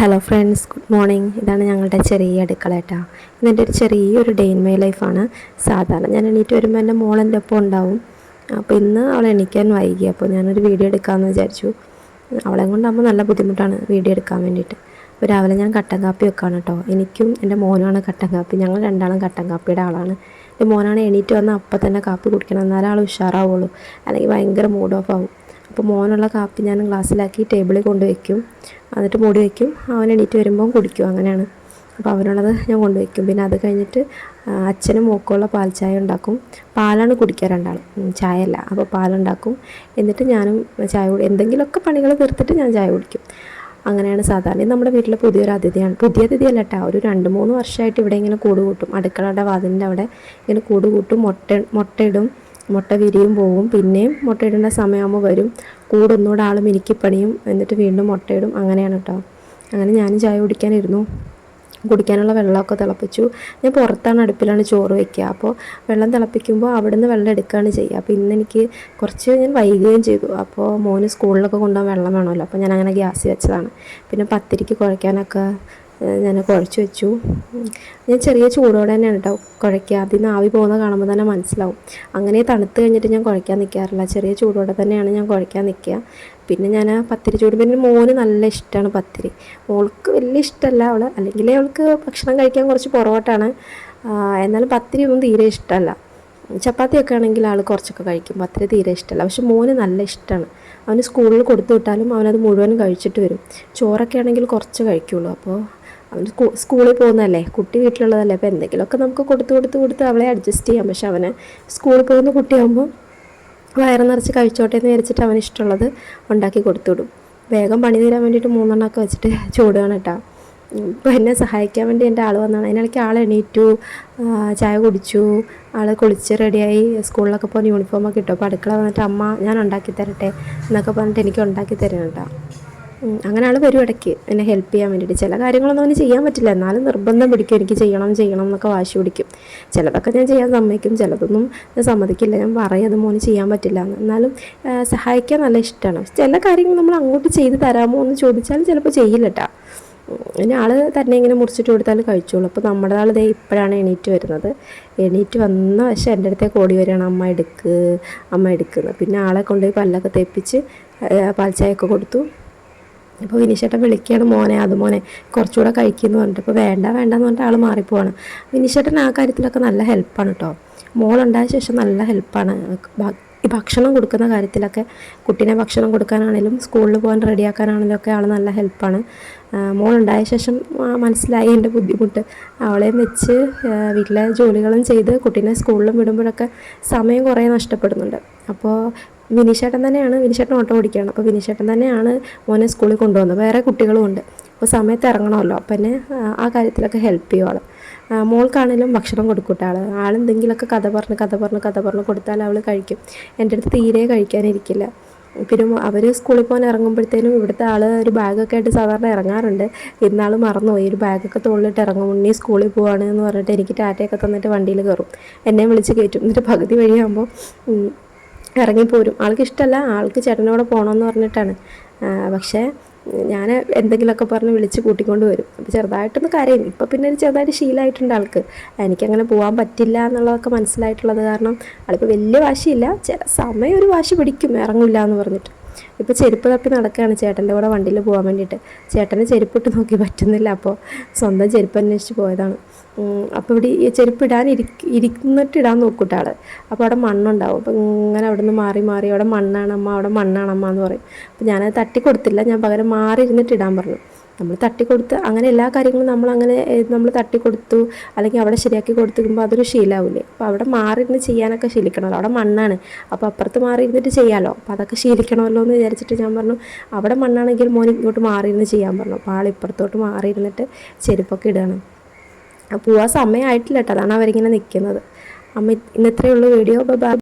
Hello friends good morning ഇതാണ് ഞങ്ങളുടെ ചെറിയ അടുക്കള കേട്ടോ. ഇതെന്റെ ഒരു ചെറിയൊരു ഡേ ഇൻ മൈ ലൈഫാണ് സാധാരണ ഞാൻ എണീറ്റ് വരുമ്പോൾ എന്റെ മോളെന്റെ ഒപ്പം ഉണ്ടാവും. അപ്പോൾ ഇന്ന് അവൾ എണീക്കാൻ വൈകി. അപ്പോൾ ഞാനൊരു വീഡിയോ എടുക്കാമെന്ന് വിചാരിച്ചു. അവളെ കൊണ്ടാകുമ്പോൾ നല്ല ബുദ്ധിമുട്ടാണ് വീഡിയോ എടുക്കാൻ വേണ്ടിയിട്ട്. അപ്പോൾ രാവിലെ ഞാൻ കട്ടൻ കാപ്പി വെക്കാണ് കേട്ടോ. എനിക്കും എന്റെ മോനാണ് കട്ടൻ കാപ്പി. ഞങ്ങൾ രണ്ടാളും കട്ടൻ കാപ്പിയുടെ ആളാണ്. എന്റെ മോനാണ് എണീറ്റ് വന്നാൽ അപ്പം തന്നെ കാപ്പി കുടിക്കണം. എന്നാലേ ആൾ ഉഷാറാവുള്ളൂ. അല്ലെങ്കിൽ ഭയങ്കര മൂഡ് ഓഫ് ആവും. അപ്പോൾ മോനുള്ള കാപ്പി ഞാൻ ഗ്ലാസ്സിലാക്കി ടേബിളിൽ കൊണ്ട് വയ്ക്കും എന്നിട്ട് മൂടി വയ്ക്കും അവൻ എണീറ്റ് വരുമ്പോൾ കുടിക്കും. അങ്ങനെയാണ്. അപ്പോൾ അവനുള്ളത് ഞാൻ കൊണ്ടുവയ്ക്കും പിന്നെ അത് കഴിഞ്ഞിട്ട് അച്ഛനും മോക്കുള്ള പാൽ ചായ ഉണ്ടാക്കും. പാലാണ് കുടിക്കുക രണ്ടാൾ ചായ അല്ല അപ്പോൾ പാലുണ്ടാക്കും. എന്നിട്ട് ഞാനും ചായ എന്തെങ്കിലുമൊക്കെ പണികൾ തീർത്തിട്ട് ഞാൻ ചായ കുടിക്കും. അങ്ങനെയാണ് സാധാരണ. നമ്മുടെ വീട്ടിലെ പുതിയൊരു അതിഥിയാണ്. പുതിയ അതിഥിയല്ല കേട്ടോ. ഒരു രണ്ട് മൂന്ന് വർഷമായിട്ട് ഇവിടെ ഇങ്ങനെ കൂട് കൂട്ടും അടുക്കളയുടെ വാതിലിന്റെ അവിടെ ഇങ്ങനെ കൂട് കൂട്ടും മുട്ട മുട്ടയിടും. മുട്ട വിരിയും പോവും പിന്നെയും മുട്ടയിടേണ്ട സമയമാകുമ്പോൾ വരും. കൂടൊന്നുകൂടെ ആൾ മിനുക്കിപ്പണിയും എന്നിട്ട് വീണ്ടും മുട്ടയിടും അങ്ങനെയാണ് കേട്ടോ അങ്ങനെ ഞാനും ചായ കുടിക്കാനിരുന്നു. കുടിക്കാനുള്ള വെള്ളമൊക്കെ തിളപ്പിച്ചു. ഞാൻ പുറത്താണ് അടുപ്പിലാണ് ചോറ് വയ്ക്കുക അപ്പോൾ വെള്ളം തിളപ്പിക്കുമ്പോൾ അവിടെ നിന്ന് വെള്ളം എടുക്കുകയാണ് ചെയ്യുക. അപ്പോൾ ഇന്ന് എനിക്ക് കുറച്ച് ഞാൻ വൈകുകയും ചെയ്തു. അപ്പോൾ മോന് സ്കൂളിലൊക്കെ കൊണ്ടുപോകാൻ വെള്ളം വേണമല്ലോ. അപ്പോൾ ഞാൻ അങ്ങനെ ഗ്യാസ് വെച്ചതാണ്. പിന്നെ പത്തിരിക്ക് കുഴയ്ക്കാനൊക്കെ ഞാൻ കുഴച്ച് വെച്ചു. ഞാൻ ചെറിയ ചൂടോടെ തന്നെയാണ് കേട്ടോ കുഴയ്ക്കുക അതിൽ നിന്ന് ആവി പോകുന്ന കാണുമ്പോൾ തന്നെ മനസ്സിലാവും. അങ്ങനെ തണുത്ത് കഴിഞ്ഞിട്ട് ഞാൻ കുഴയ്ക്കാൻ നിൽക്കാറില്ല ചെറിയ ചൂടോടെ തന്നെയാണ് ഞാൻ കുഴയ്ക്കാൻ നിൽക്കുക പിന്നെ ഞാൻ പത്തിരി ചൂട് പിന്നെ മോന് നല്ല ഇഷ്ടമാണ് പത്തിരി. മോൾക്ക് വലിയ ഇഷ്ടമല്ല അവൾ അല്ലെങ്കിൽ അവൾക്ക് ഭക്ഷണം കഴിക്കാൻ കുറച്ച് പുറകോട്ടാണ് എന്നാലും പത്തിരി ഒന്നും തീരെ ഇഷ്ടമല്ല ചപ്പാത്തിയൊക്കെ ആണെങ്കിൽ ആൾ കുറച്ചൊക്കെ കഴിക്കും. പത്തിരി തീരെ ഇഷ്ടമല്ല പക്ഷെ മോന് നല്ല ഇഷ്ടമാണ് അവന് സ്കൂളിൽ കൊടുത്തു വിട്ടാലും അവനത് മുഴുവൻ കഴിച്ചിട്ട് വരും. ചോറൊക്കെ ആണെങ്കിൽ കുറച്ച് കഴിക്കുള്ളൂ. അപ്പോൾ അവൻ സ്കൂളിൽ പോകുന്നതല്ലേ? കുട്ടി വീട്ടിലുള്ളതല്ലേ? അപ്പോൾ എന്തെങ്കിലുമൊക്കെ നമുക്ക് കൊടുത്ത് കൊടുത്ത് കൊടുത്ത് അവളെ അഡ്ജസ്റ്റ് ചെയ്യാം. പക്ഷെ അവന് സ്കൂളിൽ പോകുന്ന കുട്ടിയാകുമ്പോൾ വയറ് നിറച്ച് കഴിച്ചോട്ടെ എന്ന് വിചാരിച്ചിട്ട് അവന് ഇഷ്ടമുള്ളത് ഉണ്ടാക്കി കൊടുത്തു വിടും. വേഗം പണി തീരാൻ വേണ്ടിയിട്ട് മൂന്നെണ്ണമൊക്കെ വെച്ചിട്ട് ചൂടുകയാണ് കേട്ടോ. ഇപ്പോൾ എന്നെ സഹായിക്കാൻ വേണ്ടി എന്റെ ആൾ വന്നതാണ്. അതിനിടയ്ക്ക് ആൾ എണീറ്റു ചായ കുടിച്ചു ആൾ കുളിച്ച് റെഡിയായി സ്കൂളിലൊക്കെ പോകുന്ന യൂണിഫോമൊക്കെ ഇട്ടു. അപ്പോൾ അടുക്കള വന്നിട്ട് അമ്മ ഞാൻ ഉണ്ടാക്കി തരട്ടെ എന്നൊക്കെ പറഞ്ഞിട്ട് എനിക്ക് ഉണ്ടാക്കി തരണം കേട്ടോ. അങ്ങനെ ആൾ വരും ഇടയ്ക്ക്. എന്നെ ഹെൽപ്പ് ചെയ്യാൻ വേണ്ടിയിട്ട്. ചില കാര്യങ്ങളൊന്നും അവന് ചെയ്യാൻ പറ്റില്ല. എന്നാലും നിർബന്ധം പിടിക്കും. എനിക്ക് ചെയ്യണം ചെയ്യണം എന്നൊക്കെ വാശി പിടിക്കും. ചിലതൊക്കെ ഞാൻ ചെയ്യാൻ സമ്മതിക്കും. ചിലതൊന്നും ഞാൻ സമ്മതിക്കില്ല. ഞാൻ പറയും അത് മോന് ചെയ്യാൻ പറ്റില്ല എന്ന്. എന്നാലും സഹായിക്കാൻ നല്ല ഇഷ്ടമാണ്. ചില കാര്യങ്ങൾ നമ്മൾ അങ്ങോട്ട് ചെയ്ത് തരാമോ എന്ന് ചോദിച്ചാൽ ചിലപ്പോൾ ചെയ്യില്ല കേട്ടോ ഇനി ആൾ തന്നെ ഇങ്ങനെ മുറിച്ചിട്ട് കൊടുത്താൽ കഴിച്ചോളൂ. അപ്പോൾ നമ്മുടെ ആൾ ദേ ഇപ്പോഴാണ് എണീറ്റ് വരുന്നത്. എണീറ്റ് വന്ന വശം എന്റെ അടുത്തേക്ക് ഓടി വരികയാണ്. അമ്മ എടുക്ക്. അമ്മ എടുക്കുന്നത് പിന്നെ ആളെ കൊണ്ടുപോയി പല്ലൊക്കെ തേപ്പിച്ച് പാൽച്ചായൊക്കെ കൊടുത്തു. അപ്പോൾ വിനീഷേട്ടൻ വിളിക്കുകയാണ് മോനെ അത് മോനെ കുറച്ചുകൂടെ കഴിക്കുന്നു പറഞ്ഞിട്ട്. ഇപ്പോൾ വേണ്ട വേണ്ട എന്ന് പറഞ്ഞിട്ട് ആൾ മാറിപ്പോവാണ്. വിനീഷേട്ടൻ ആ കാര്യത്തിലൊക്കെ നല്ല ഹെൽപ്പാണ് കേട്ടോ മോളുണ്ടായ ശേഷം നല്ല ഹെൽപ്പാണ് ഈ ഭക്ഷണം കൊടുക്കുന്ന കാര്യത്തിലൊക്കെ കുട്ടീനെ ഭക്ഷണം കൊടുക്കാനാണെങ്കിലും സ്കൂളിൽ പോകാൻ റെഡിയാക്കാനാണെങ്കിലും ഒക്കെ ആൾ നല്ല ഹെൽപ്പാണ് മോളുണ്ടായ ശേഷം മനസ്സിലായി എന്റെ ബുദ്ധിമുട്ട്. അവളെയും വെച്ച് വീട്ടിലെ ജോലികളും ചെയ്ത് കുട്ടീനെ സ്കൂളിലും വിടുമ്പോഴൊക്കെ സമയം കുറേ നഷ്ടപ്പെടുന്നുണ്ട്. അപ്പോൾ വിനീഷേട്ടൻ തന്നെയാണ് വിനീഷേട്ടൻ ഓട്ടോ ഓടിക്കുകയാണ്. അപ്പോൾ വിനീഷേട്ടൻ തന്നെയാണ് മോനെ സ്കൂളിൽ കൊണ്ടുപോകുന്നത് വേറെ കുട്ടികളും ഉണ്ട്. അപ്പോൾ സമയത്ത് ഇറങ്ങണമല്ലോ. അപ്പം എന്നെ ആ കാര്യത്തിലൊക്കെ ഹെൽപ്പ് ചെയ്യും ആൾ മോൾക്കാണെങ്കിലും ഭക്ഷണം കൊടുക്കൂട്ട ആൾ ആളെന്തെങ്കിലുമൊക്കെ കഥ പറഞ്ഞ് കഥ പറഞ്ഞ് കഥ പറഞ്ഞ് കൊടുത്താൽ അവൾ കഴിക്കും. എന്റെ അടുത്ത് തീരെ കഴിക്കാനിരിക്കില്ല. പിന്നെ അവർ സ്കൂളിൽ പോകാൻ ഇറങ്ങുമ്പോഴത്തേനും ഇവിടുത്തെ ആൾ ഒരു ബാഗൊക്കെ ആയിട്ട് സാധാരണ ഇറങ്ങാറുണ്ട്. ഇന്നാൾ മറന്നുപോയി. ഒരു ബാഗൊക്കെ തോളിലിട്ട് ഇറങ്ങും. ഉണ്ണി സ്കൂളിൽ പോവാണ് എന്ന് പറഞ്ഞിട്ട് എനിക്ക് ടാറ്റയൊക്കെ തന്നിട്ട് വണ്ടിയിൽ കയറും. എന്നെ വിളിച്ച് കയറ്റും. എന്നിട്ട് പകുതി വഴിയാകുമ്പോൾ ഇറങ്ങിപ്പോരും. ആൾക്ക് ഇഷ്ടമല്ല ആൾക്ക് ചേട്ടനോടെ പോകണമെന്ന് പറഞ്ഞിട്ടാണ്. പക്ഷേ ഞാൻ എന്തെങ്കിലുമൊക്കെ പറഞ്ഞ് വിളിച്ച് കൂട്ടിക്കൊണ്ട് വരും. അപ്പോൾ ചെറുതായിട്ടൊന്ന് കരയും. ഇപ്പോൾ പിന്നെ ഒരു ചെറുതായിട്ട് ശീലമായിട്ടുണ്ട് ആൾക്ക്. എനിക്കങ്ങനെ പോകാൻ പറ്റില്ല എന്നുള്ളതൊക്കെ മനസ്സിലായിട്ടുള്ളത് കാരണം ആളിപ്പോൾ വലിയ വാശിയില്ല. ചില സമയം ഒരു വാശി പിടിക്കും ഇറങ്ങില്ല എന്ന് പറഞ്ഞിട്ട്. ഇപ്പോൾ ചെരുപ്പ് തപ്പി നടക്കുകയാണ് ചേട്ടന്റെ കൂടെ വണ്ടിയിൽ പോകാൻ വേണ്ടിയിട്ട്. ചേട്ടനെ ചെരുപ്പിട്ട് നോക്കി പറ്റുന്നില്ല അപ്പോൾ സ്വന്തം ചെരുപ്പ് അന്വേഷിച്ച് പോയതാണ്. അപ്പോൾ ഇവിടെ ചെരുപ്പ് ഇടാൻ ഇരിക്കുന്നിട്ട് ഇടാൻ നോക്കൂട്ട ആൾ അപ്പോൾ അവിടെ മണ്ണുണ്ടാവും. അപ്പോൾ ഇങ്ങനെ അവിടെ നിന്ന് മാറി മാറി അവിടെ മണ്ണാണമ്മ അവിടെ മണ്ണാണമ്മ എന്ന് പറയും. അപ്പോൾ ഞാനത് തട്ടി കൊടുത്തില്ല ഞാൻ പകരം മാറി ഇരുന്നിട്ട് ഇടാൻ പറഞ്ഞു. നമ്മൾ തട്ടിക്കൊടുത്ത് അങ്ങനെ എല്ലാ കാര്യങ്ങളും നമ്മൾ അങ്ങനെ നമ്മൾ തട്ടിക്കൊടുത്തു അല്ലെങ്കിൽ അവിടെ ശരിയാക്കി കൊടുത്തുമ്പോൾ അതൊരു ശീലാവില്ലേ അപ്പോൾ അവിടെ മാറിയിരുന്ന് ചെയ്യാനൊക്കെ ശീലിക്കണമല്ലോ. അവിടെ മണ്ണാണ്. അപ്പോൾ അപ്പുറത്ത് മാറി ഇരുന്നിട്ട് ചെയ്യാമല്ലോ അപ്പോൾ അതൊക്കെ ശീലിക്കണമല്ലോ എന്ന് വിചാരിച്ചിട്ട് ഞാൻ പറഞ്ഞു അവിടെ മണ്ണാണെങ്കിൽ മോൻ ഇങ്ങോട്ട് മാറിയിരുന്ന് ചെയ്യാൻ പറഞ്ഞു. അപ്പോൾ ആൾ ഇപ്പുറത്തോട്ട് മാറിയിരുന്നിട്ട് ചെരുപ്പൊക്കെ ഇടുകയാണ്. പോവാൻ സമയമായിട്ടില്ല കേട്ടോ. അതാണ് അവരിങ്ങനെ നിൽക്കുന്നത്. അമ്മ ഇന്നത്രയുള്ള വീഡിയോ. ബൈ.